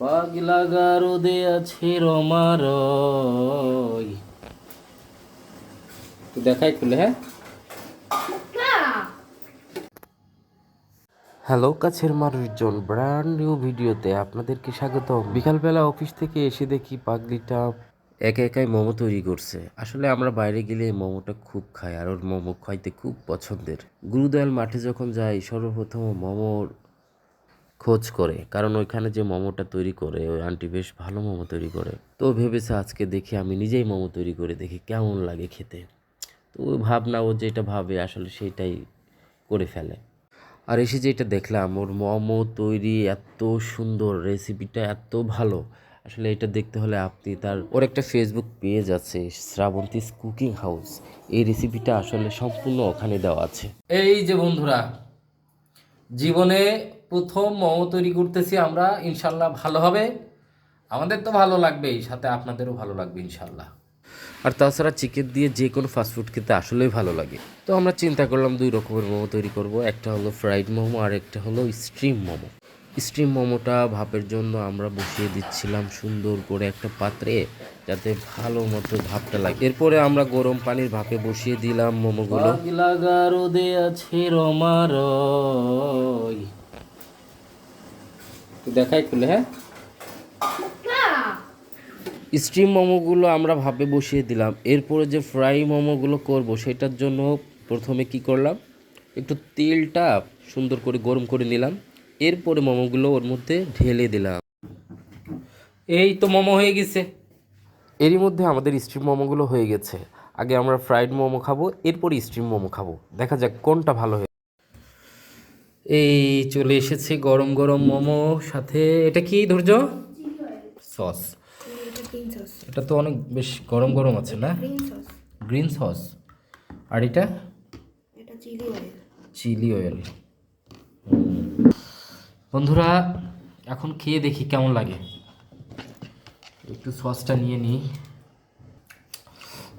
পাগলা গারদে আছে রমার তো দেখাই খুলে হ্যাঁ? হ্যালো কাছের মানুষজন ব্র্যান্ড নিউ ভিডিওতে আপনাদেরকে স্বাগত বিকালবেলা অফিস থেকে এসে দেখি পাগলিটা একা একাই মোমো তৈরি করছে। আসলে আমরা বাইরে গেলে মোমোটা খুব খাই আর ওর মোমো খাইতে খুব পছন্দের। গুরুদয়াল মাঠে যখন যাই সর্বপ্রথম মোমোর খোঁজ করে। কারণ ওইখানে যে মোমোটা তৈরি করে, ওই আন্টি বেশ ভালো মোমো তৈরি করে। তো ভেবেছে আজকে দেখি আমি নিজেই মোমো তৈরি করে দেখি, কেমন লাগে খেতে। তো ওই ভাবনা, ও যেটা ভাবে আসলে সেটাই করে ফেলে। আর এসে যেটা দেখলাম, ওর মোমো তৈরি এত সুন্দর রেসিপিটা এত ভালো। আসলে এটা দেখতে হলে আপনি তার, ওর একটা ফেসবুক পেজ আছে, শ্রাবন্তীস কুকিং হাউস। এই রেসিপিটা আসলে সম্পূর্ণ ওখানে দেওয়া আছে। এই যে বন্ধুরা, জীবনে প্রথম মোমো তৈরি করতেছি আমরা ইনশাল্লাহ ভালো হবে। আমাদের তো ভালো লাগবেই সাথে আপনাদেরও ভালো লাগবে ইনশাল্লাহ। আর তাছাড়া চিকেন দিয়ে যে কোনো ফাস্টফুড খেতে আসলেই ভালো লাগে। তো আমরা চিন্তা করলাম দুই রকমের মোমো তৈরি করব একটা হলো ফ্রাইড মোমো আর একটা হলো স্ট্রিম মোমো। স্ট্রিম মোমোটা ভাপের জন্য আমরা বসিয়ে দিচ্ছিলাম সুন্দর করে একটা পাত্রে যাতে ভালো মতো ভাপটা লাগে। এরপরে আমরা গরম পানির ভাপে বসিয়ে দিলাম মোমোগুলো। আছে রমার দেখাই খুলে হ্যাঁ? স্টিম মোমোগুলো আমরা ভাপে বসিয়ে দিলাম। এরপরে যে ফ্রাই মোমোগুলো করব সেটার জন্য প্রথমে কি করলাম? একটু তেলটা সুন্দর করে গরম করে নিলাম। এরপরে মোমোগুলো ওর মধ্যে ঢেলে দিলাম। এই তো মোমো হয়ে গেছে। এরই মধ্যে আমাদের স্টিম মোমোগুলো হয়ে গেছে। আগে আমরা ফ্রাইড মোমো খাব এরপর স্টিম মোমো খাব। দেখা যাক কোনটা ভালো হয় এই চলে এসেছে গরম গরম মোমো সাথে। এটা কি ধৈর্য? সস। এটা তো অনেক বেশ গরম গরম আছে না? গ্রিন সস আর এটা? চিলি অয়েল বন্ধুরা এখন খেয়ে দেখি কেমন লাগে। একটু সসটা নিয়ে নিই।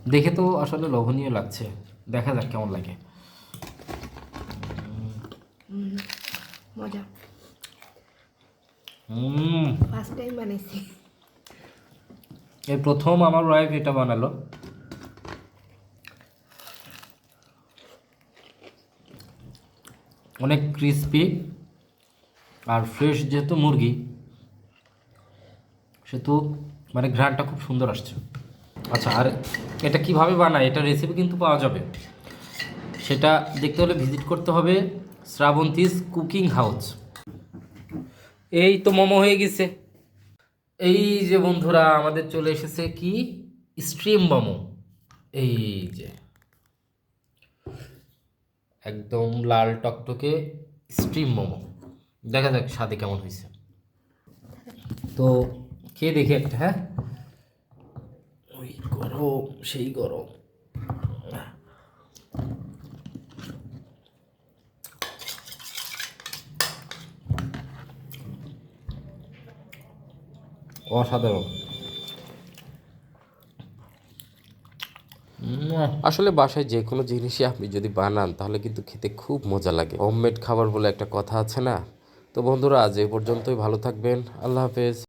দেখে তো আসলে লোভনীয় লাগছে। দেখা যাক কেমন লাগে। মজা ফার্স্ট টাইম বানাইছি এই প্রথম আমার ওয়াইফ এটা বানালো। অনেক ক্রিসপি আর ফ্রেশ যেহেতু মুরগি সেহেতু মানে ঘ্রাণটা খুব সুন্দর আসছে। আচ্ছা আর এটা কীভাবে বানায়? এটা রেসিপি কিন্তু পাওয়া যাবে। সেটা দেখতে হলে ভিজিট করতে হবে। Shrabanti's cooking house. এই তো মোমো হয়ে গেছে। এই যে বন্ধুরা আমাদের চলে এসেছে কি? স্ট্রিম মোমো। এই যে। একদম লাল টকটকে স্ট্রিম মোমো। দেখা যাক স্বাদে কেমন হয়েছে। তো খেয়ে দেখি একটা হ্যাঁ? ওই গরম সেই গরম। অসাধারণ। আসলে বাসায় যে কোনো জিনিসই আপনি যদি বানান, তাহলে কিন্তু খেতে খুব মজা লাগে। হোমমেড খাবার বলে একটা কথা আছে না? তো বন্ধুরা, আজ এ পর্যন্তই। ভালো থাকবেন। আল্লাহ হাফেজ।